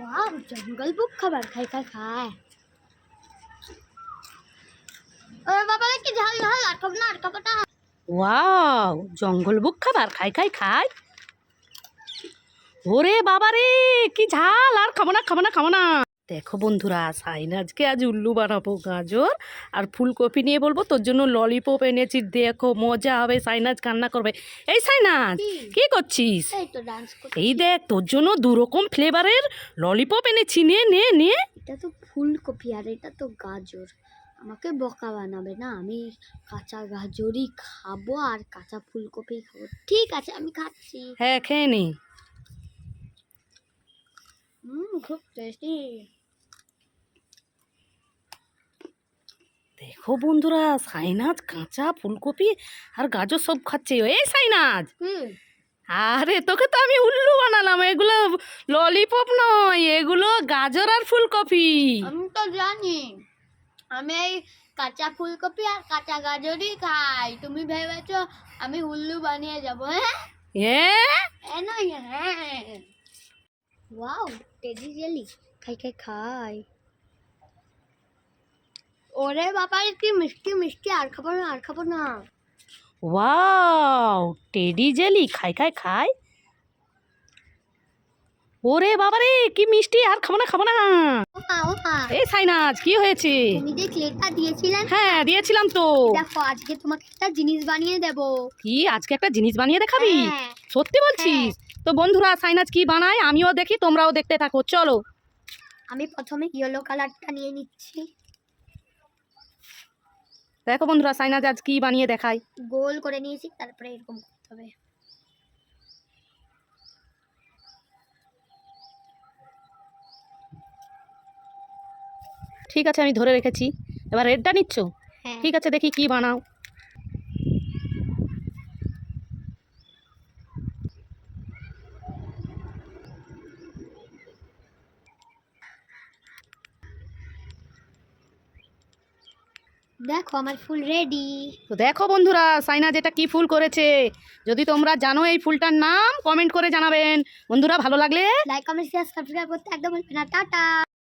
Wow জঙ্গল বুক খাবার, খাই খাই খায় ওরে বাবা, কি ঝাল ঝাল আর খাব না আর খাব না। ওয়াও, জঙ্গল বুক খাবার, খাই খাই খাই। ওরে বাবা রে কি ঝাল, আর খাব না খাব না খাব না। দেখো বন্ধুরা সাইনাজকে আজ উল্লু বানাবো গাজর আর ফুলকপি নিয়ে বলব তোর জন্য ললিপপ এনেছি দেখো মজা হবে সাইনাজ কান্না করবে। এই সাইনাজ কি? করছিস? এই তো ডান্স এই দেখ তোর জন্য দু রকম ফ্লেভারের ললিপপ এনেছি নে নে নে। এটা তো ফুলকপি আর এটা তো গাজর। আমাকে বকা বানাবে না আমি কাঁচা গাজরই খাব আর কাঁচা ফুলকপি খাব। ঠিক আছে আমি খাচ্ছি। হ্যাঁ খেয়ে নি। হুম খুব টেস্টি দেখো বন্ধুরা সাইনাজ কাঁচা ফুলকপি আর গাজর সব খাচ্ছে। এই সাইনাজ! হুম। আরে তোকে তো আমি উল্লু বানালাম এগুলো ললিপপ নয় এগুলো গাজর আর ফুলকপি। আমি তো জানি আমি এই কাঁচা ফুলকপি আর কাঁচা গাজরই খাই। তুমি ভেবেছো আমি উল্লু বানিয়ে যাব হ্যাঁ? নয় হ্যাঁ। Wow teddy jelly. খাই খাই খাই। ওরে বাবা কি মিষ্টি মিষ্টি আর খাব না আর খাব না। ওয়াও টেডি জেলি খাই খাই খাই। ওরে বাবারে কি মিষ্টি আর খাব না খাব না। ও মা ও মা এই সাইনাজ কি হয়েছে? তুমি যে ক্লেটা দিয়েছিলেন হ্যাঁ দিয়েছিলাম তো। দেখো আজকে তোমাকে একটা জিনিস বানিয়ে দেবো। কি আজকে একটা জিনিস বানিয়ে দেখাবি? হ্যাঁ। সত্যি বলছিস? তো বন্ধুরা সাইনাজ কি বানায়? আমিও দেখি তোমরাও দেখতে থাকো চলো। আমি প্রথমে ইয়েলো কালারটা নিয়ে নিচ্ছি। দেখো বন্ধুরা সাইনাজ আজ কি বানিয়ে দেখায়। গোল করে নিয়েছি তারপরে এরকম করতে হবে। ঠিক আছে আমি ধরে রেখেছি। এবার রেডটা নিচ্ছ? হ্যাঁ। ঠিক আছে দেখি কি বানাও। দেখো আমার ফুল রেডি তো দেখো বন্ধুরা সাইনা যেটা কি ফুল করেছে। যদি তোমরা জানো এই ফুলটার নাম কমেন্ট করে জানাবেন। বন্ধুরা ভালো লাগলে লাইক কমেন্ট শেয়ার সাবস্ক্রাইব করতে একদম টাটা!